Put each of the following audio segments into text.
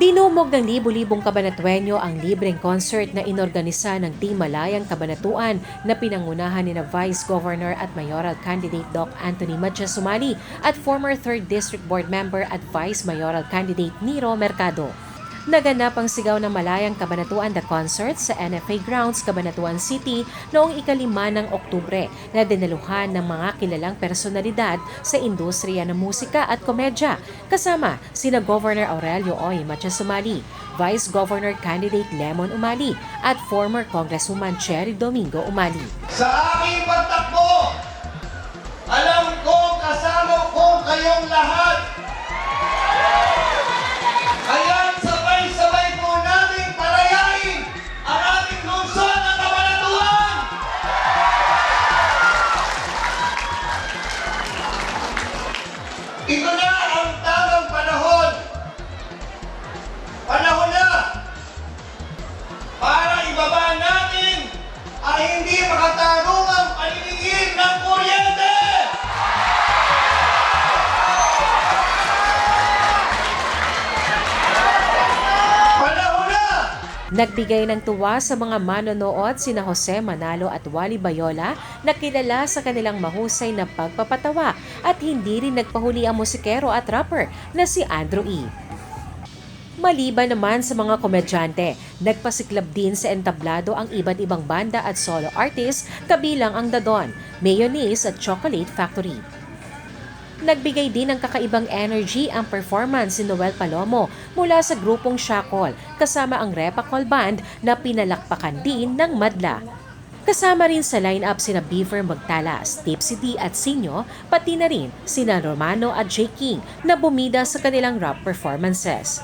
Dinumog ng libu-libong kabanatuenyo ang libreng concert na inorganisa ng Team Malayang Kabanatuan na pinangunahan ni na Vice Governor at Mayoral Candidate Doc Anthony Sumali at former 3rd District Board Member at Vice Mayoral Candidate Niro Mercado. Naganap ang sigaw ng Malayang Kabanatuan The Concert sa NFA Grounds, Cabanatuan City noong ikalima ng Oktubre na dinaluhan ng mga kilalang personalidad sa industriya ng musika at komedya kasama sina Governor Aurelio Oy Matias Umali, Vice Governor Candidate Lemon Umali at former Congresswoman Cherry Domingo Umali. Sa aking pagtakbo, alam kong Ito na Nagbigay ng tuwa sa mga manonood sina Jose Manalo at Wally Bayola na kilala sa kanilang mahusay na pagpapatawa at hindi rin nagpahuli ang musikero at rapper na si Andrew E. Maliban naman sa mga komedyante, nagpasiklab din sa entablado ang iba't ibang banda at solo artists kabilang ang Dadon, Mayonnaise at Chocolate Factory. Nagbigay din ng kakaibang energy ang performance si Noel Palomo mula sa grupong Shakol kasama ang Repacol Band na pinalakpakan din ng Madla. Kasama rin sa lineup sina Beaver Magtalas, Tipsy D at Sinyo, pati na rin sina Romano at J. King na bumida sa kanilang rap performances.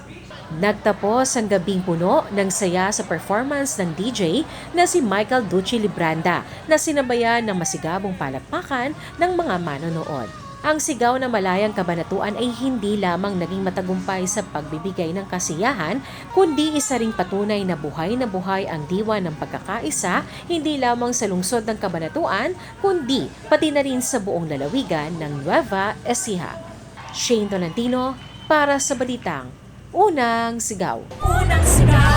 Nagtapos ang gabing puno ng saya sa performance ng DJ na si Michael Ducci Libranda na sinabayan ng masigabong palakpakan ng mga manonood. Ang sigaw na malayang kabanatuan ay hindi lamang naging matagumpay sa pagbibigay ng kasiyahan, kundi isa ring patunay na buhay na buhay ang diwa ng pagkakaisa, hindi lamang sa lungsod ng kabanatuan, kundi pati na rin sa buong lalawigan ng Nueva Ecija. Shane Tolentino para sa Balitang Unang Sigaw. Unang sigaw